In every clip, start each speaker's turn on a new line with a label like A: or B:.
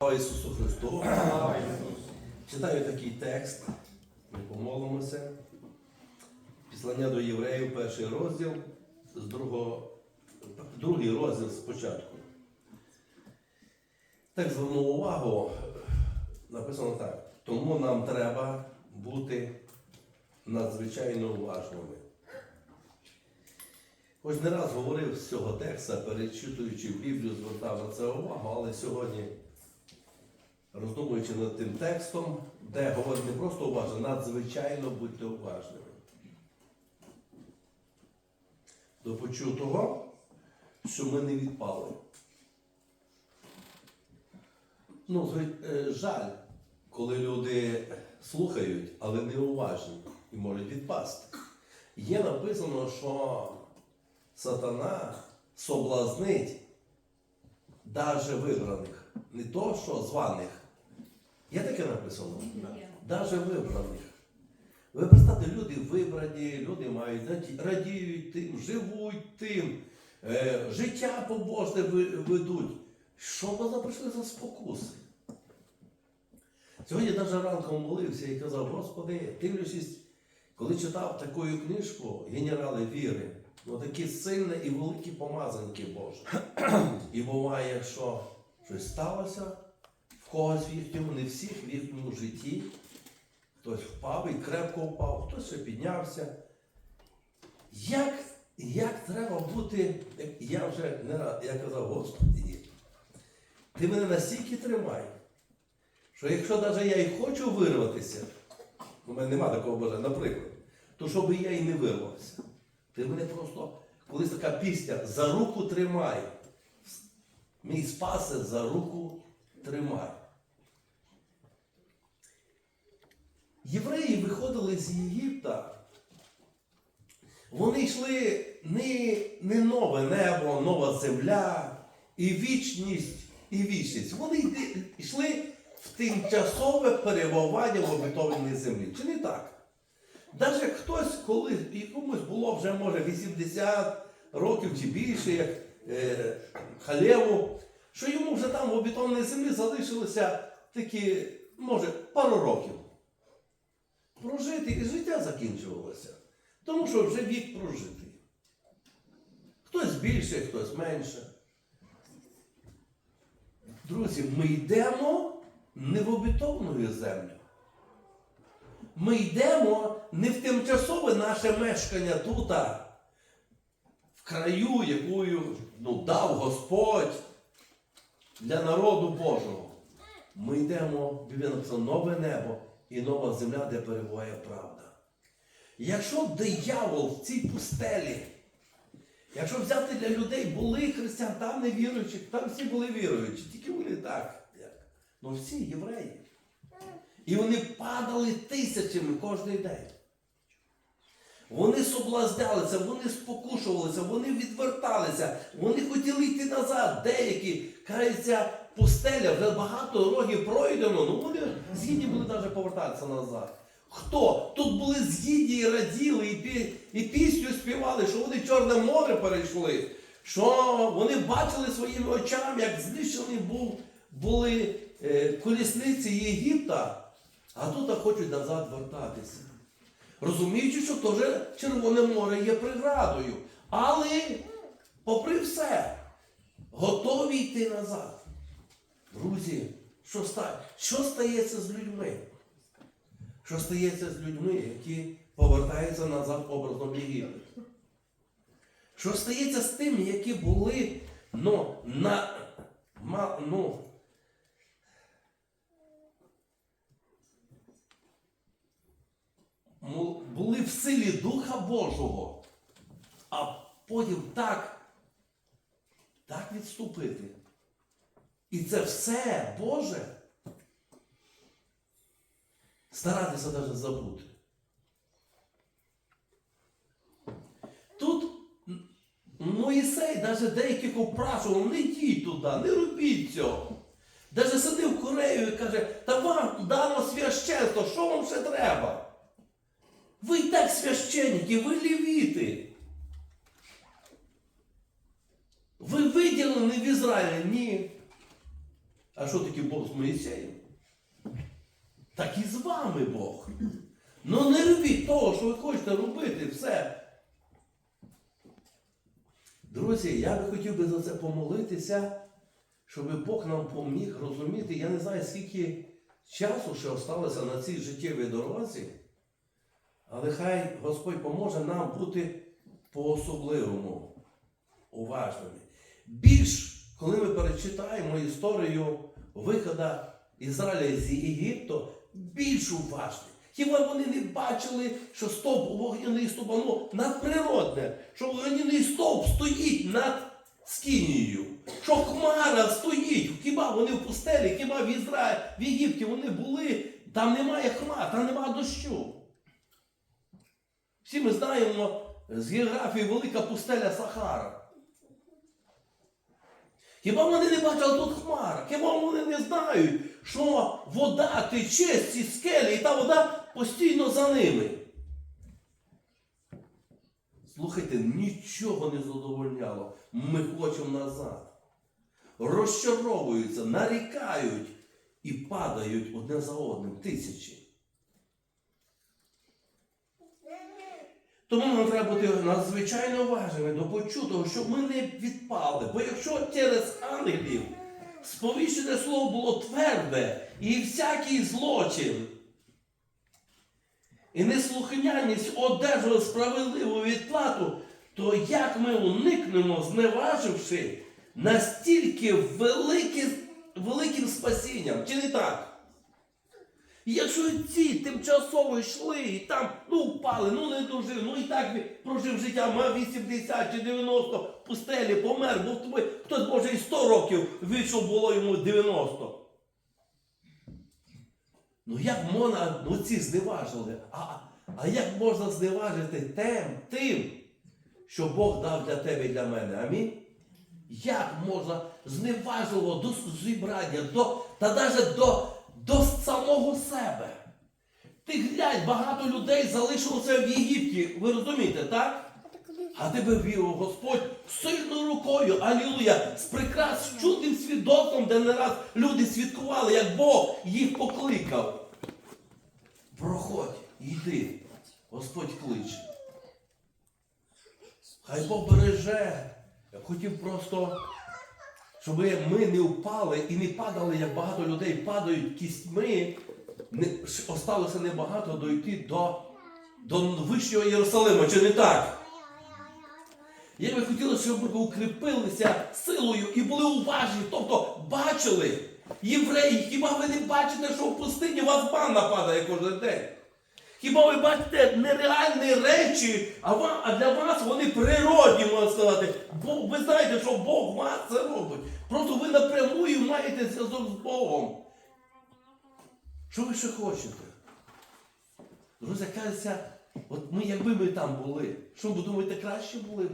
A: Слава Ісусу Христу! Читаю такий текст, ми помолимося. Післання до євреїв, перший розділ, з другого, другий розділ спочатку. Так звернув увагу, написано так. Тому нам треба бути надзвичайно уважними. Хоч не раз говорив з цього текста, перечитуючи Біблію, звертав на це увагу, але сьогодні роздумуючи над тим текстом, де говорить не просто уважно, надзвичайно будьте уважними. До почутого, що ми не відпали. Ну, е, жаль, коли люди слухають, але не уважні і можуть відпасти. Є написано, що сатана соблазнить даже вибраних, не то, що званих. Є таке написано? Даже вибраних. Ви представте, люди вибрані, люди мають радіють тим, живуть тим, е, життя побожне ведуть. Що ви прийшли за спокуси? Сьогодні навіть ранком молився і казав, Господи, дивлячись, коли читав таку книжку Генерали віри, ну такі сильні і великі помазанки Божі. І буває, що щось сталося в когось в не всіх в їхньому житті. Хтось впав і крепко впав, хтось ще піднявся. Як, як треба бути, я вже не раз, я казав, Господи, ти мене настільки тримай, що якщо навіть я і хочу вирватися, у мене нема такого бажання, наприклад, то щоб я і не вирвався. Ти мене просто, колись така пісня, за руку тримай. Мій спасе за руку тримай. Євреї виходили з Єгипта. Вони йшли не, не нове небо, нова земля, і вічність, і вічність. Вони йшли в тимчасове перебування в обітованій землі. Чи не так? Навіть хтось, коли комусь було вже може 80 років чи більше, як е, Халеву, що йому вже там в обітованій землі залишилося такі, може, пару років. Прожити і життя закінчувалося. Тому що вже вік прожитий. Хтось більше, хтось менше. Друзі, ми йдемо не в обітовану землю. Ми йдемо не в тимчасове наше мешкання тут, в краю, якою ну, дав Господь для народу Божого. Ми йдемо, Біблія написано, нове небо і нова земля, де перебуває правда. Якщо диявол в цій пустелі, якщо взяти для людей були християн, там не віруючих, там всі були віруючі, тільки вони так. Як. Ну всі євреї. І вони падали тисячами кожен день. Вони соблазнялися, вони спокушувалися, вони відверталися, вони хотіли йти назад. Деякі каються пустеля, вже багато років пройдено, ну вони згідні були навіть повертатися назад. Хто? Тут були згідні і раділи, і, пі, і пісню співали, що вони Чорне море перейшли, що вони бачили своїми очами, як знищені був, були е, колісниці Єгипта, а тут хочуть назад вертатися. Розуміючи, що теж Червоне море є преградою. Але, попри все, готові йти назад. Друзі, що, ста... що стається з людьми? Що стається з людьми, які повертаються назад образом Єгипет? Що стається з тими, які були ну, на, ма, ну, були в силі Духа Божого, а потім так, так відступити. І це все Боже. Старатися навіть забути. Тут Моїсей навіть деяких опрашував, не йдіть туди, не робіть цього. Даже сидив Корею і каже, та вам дано священство, що вам ще треба? Ви і так священники, ви лівіти. Ви виділені в Ізраїлі? Ні. А що таке Бог з Моїсеєм? Так і з вами Бог. Ну не робіть того, що ви хочете робити, все. Друзі, я би хотів би за це помолитися, щоб Бог нам поміг розуміти. Я не знаю, скільки часу ще осталося на цій життєвій дорозі, але хай Господь поможе нам бути по-особливому уважними. Більш, коли ми перечитаємо історію виходу Ізраїля з Єгипту, більш уважні. Хіба вони не бачили, що стовп вогняний стовп, воно надприродне, що вогняний стовп стоїть над Скінією, що хмара стоїть, хіба вони в пустелі, хіба в Ізраїлі, в Єгипті вони були, там немає хмар, там немає дощу. Всі ми знаємо з географії велика пустеля Сахара. Хіба вони не бачили тут хмар? Хіба вони не знають, що вода тече з ці скелі, і та вода постійно за ними? Слухайте, нічого не задовольняло. Ми хочемо назад. Розчаровуються, нарікають і падають одне за одним тисячі. Тому нам треба бути надзвичайно уважними до почутого, щоб ми не відпали. Бо якщо через ангелів сповіщене слово було тверде і всякий злочин, і неслухняність одержали справедливу відплату, то як ми уникнемо, зневаживши настільки велике, великим спасінням? Чи не так? І Якщо ці тимчасово йшли і там ну впали, ну не дожив, ну і так прожив життя, мав 80 чи 90 в пустелі, помер, бо тобі, хтось може і 100 років вийшов, було йому 90. Ну як можна, ну ці зневажили, а, а як можна зневажити тим, тим, що Бог дав для тебе і для мене? Амінь? Як можна зневажливо до зібрання, до, та навіть до, до самого себе? Ти глянь, багато людей залишилося в Єгипті. Ви розумієте, так? А тебе вів Господь сильною рукою, алілуя, з прекрас чудним свідоцтвом, де не раз люди свідкували, як Бог їх покликав. Проходь, йди, Господь кличе. Хай Бог береже. Я хотів просто, щоб ми не впали і не падали, як багато людей падають кістьми. Не, осталося небагато дойти до, до Вищого Єрусалима, чи не так? Я би хотілося, щоб ви укріпилися силою і були уважні, тобто бачили євреї, хіба ви не бачите, що в пустині вас манна падає кожен день? Хіба ви бачите нереальні речі, а, вам, а для вас вони природні, можна сказати. Бо ви знаєте, що Бог вас це робить. Просто ви напряму маєте зв'язок з Богом. Що ви ще хочете? Друзі, кажеться, от ми, якби ми там були, що ви думаєте, краще були б?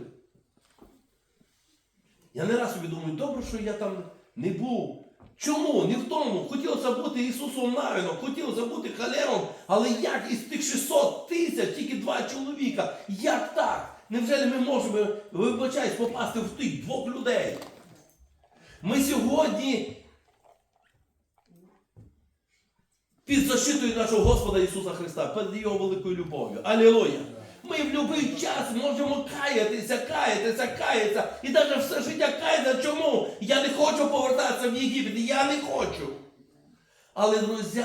A: Я не раз собі думаю, добре, що я там не був. Чому? Не в тому. Хотілося бути Ісусом Навіном, хотілося бути халером, але як із тих 600 тисяч тільки два чоловіка? Як так? Невже ми можемо, вибачаюсь, попасти в тих двох людей? Ми сьогодні під защитою нашого Господа Ісуса Христа, перед Його великою любов'ю. Алілуя! Ми в будь-який час можемо каятися, каятися, каятися. І навіть все життя каятися. Чому? Я не хочу повертатися в Єгипет. Я не хочу. Але, друзі,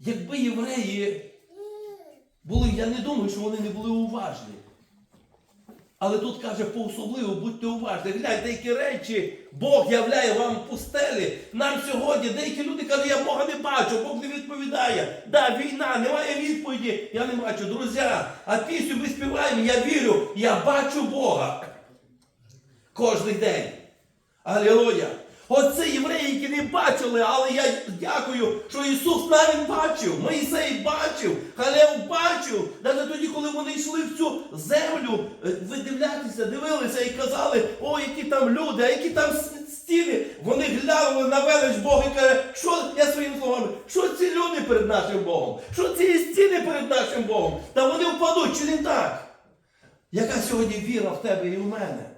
A: якби євреї були, я не думаю, що вони не були уважні. Але тут каже по-особливо, будьте уважні. Глянь, деякі речі Бог являє вам в пустелі. Нам сьогодні деякі люди кажуть, я Бога не бачу, Бог не відповідає. Да, війна, немає відповіді, я не бачу. Друзі, а пісню ми співаємо, я вірю, я бачу Бога. Кожний день. Алілуя. Оце євреї, які не бачили, але я дякую, що Ісус навіть бачив, Моїсей бачив, Халев бачив. Навіть тоді, коли вони йшли в цю землю, е, ви дивлятися, дивилися і казали, о, які там люди, а які там стіни. Вони глянули на велич Бога і каже, що я своїми словами, що ці люди перед нашим Богом? Що ці стіни перед нашим Богом? Та вони впадуть, чи не так? Яка сьогодні віра в тебе і в мене?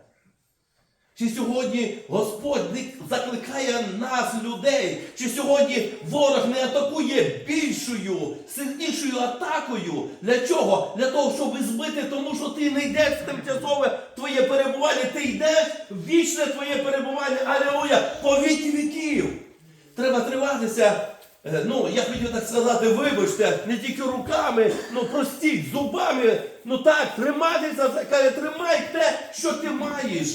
A: Чи сьогодні Господь не закликає нас, людей? Чи сьогодні ворог не атакує більшою, сильнішою атакою? Для чого? Для того, щоб збити, тому що ти не йдеш тимчасове твоє перебування, ти йдеш в вічне твоє перебування, алілуя, по віки віків. Треба триматися. е, Ну, я хотів так сказати, вибачте, не тільки руками, ну простіть, зубами. Ну так, триматися, каже, тримай те, що ти маєш.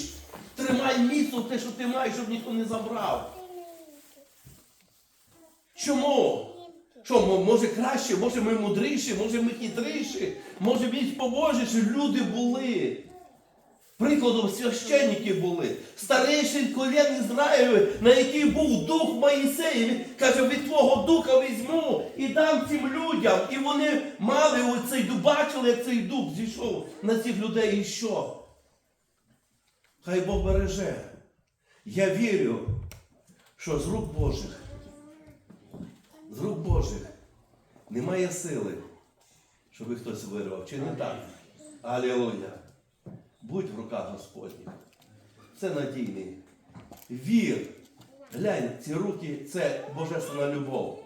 A: Тримай міцно те, що ти маєш, щоб ніхто не забрав. Чому? Що, може краще, може ми мудріші, може ми хитріші, може більш побожіші люди були. Прикладом священники були. Старейший колен Ізраїлю, на який був дух Моїсея. Він каже, від твого духа візьму і дам цим людям. І вони мали оцей бачили, як цей дух зійшов на цих людей. І що? Хай Бог береже. Я вірю, що з рук Божих, з рук Божих немає сили, щоб хтось вирвав. Чи не так? Алілуя. Будь в руках Господніх. Це надійний. Вір. Глянь, ці руки це божественна любов.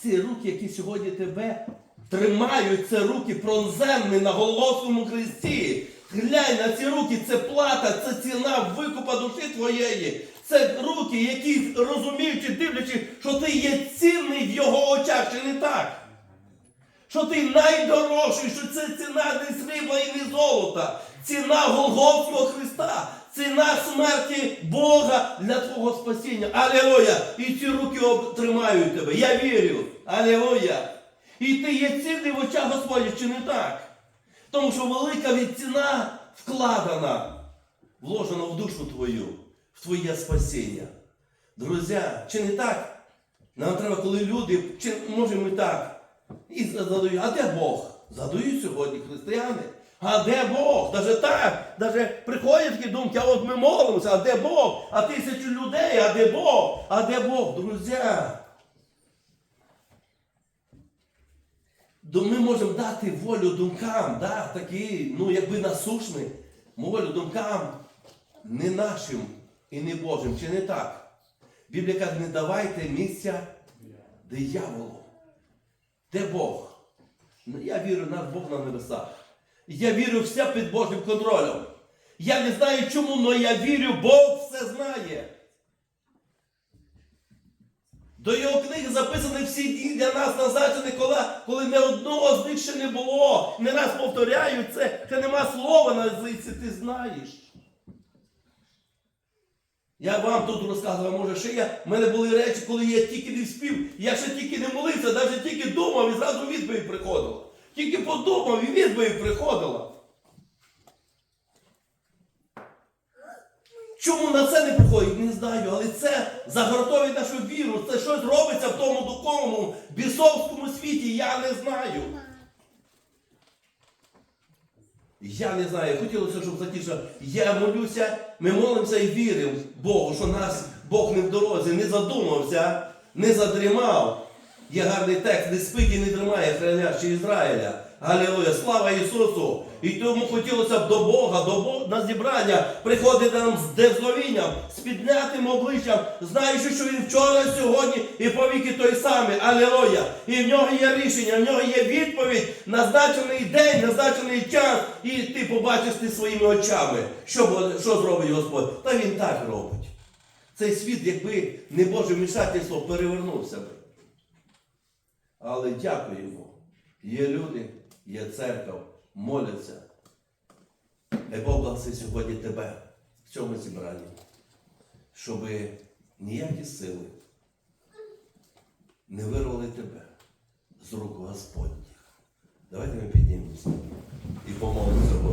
A: Ці руки, які сьогодні тебе тримають, це руки пронзенні на Голгофському хресті. Глянь на ці руки, це плата, це ціна викупа душі твоєї. Це руки, які розуміючи, дивлячись, що ти є цінний в його очах, чи не так? що ти найдорожчий, що це ціна не срібла і не золота, ціна Голгофського Христа, ціна смерті Бога для твого спасіння. Алілуя! І ці руки тримають тебе. Я вірю. Алілуя! І ти є цінний в очах Господніх, чи не так? Тому що велика від ціна вкладена, вложена в душу твою, в твоє спасіння. Друзі, чи не так? Нам треба, коли люди, чи може ми так, і задають, а де Бог? Задають сьогодні християни. А де Бог? Даже так, даже приходять такі думки, а от ми молимося, а де Бог? А тисячу людей, а де Бог? А де Бог, друзі? Ми можемо дати волю думкам, да, такі, ну якби насушні, волю думкам не нашим і не Божим, чи не так? Біблія каже, не давайте місця дияволу. Де Бог? Ну, Я вірю, наш Бог на небесах. Я вірю все під Божим контролем. Я не знаю чому, але я вірю, Бог все знає. До його книги записані всі дні для нас назначені, коли, коли не одного з них ще не було. Не раз повторяю це, це нема слова на язиці, ти знаєш. Я вам тут розказував, може, ще я. В мене були речі, коли я тільки не спів, я ще тільки не молився, навіть тільки думав і зразу відповідь приходила. Тільки подумав і відповідь приходила. Чому на це не приходить, не знаю, але це загортовує нашу віру. Це щось робиться в тому духовному, бісовському світі, я не знаю. Я не знаю, хотілося, щоб затіше. Я молюся, ми молимося і віримо Богу, що нас Бог не в дорозі, не задумався, не задрімав. Є гарний текст, не спить і не тримає хранящий Ізраїля. Галілуя, слава Ісусу! І тому хотілося б до Бога, до Бога на зібрання приходити нам з дерзновінням, з піднятим обличчям, знаючи, що він вчора, сьогодні і повіки той самий. Алілуя! І в нього є рішення, в нього є відповідь, назначений день, назначений час, і ти побачиш ти своїми очами, що, що зробить Господь. Та він так робить. Цей світ, якби не Боже вмішательство, перевернувся би. Але дякуємо. Є люди, є церква, моляться. Хай Бог благослови сьогодні тебе в цьому зібранні, щоб ніякі сили не вирвали тебе з рук Господніх. Давайте ми піднімемося і помолимося Господу.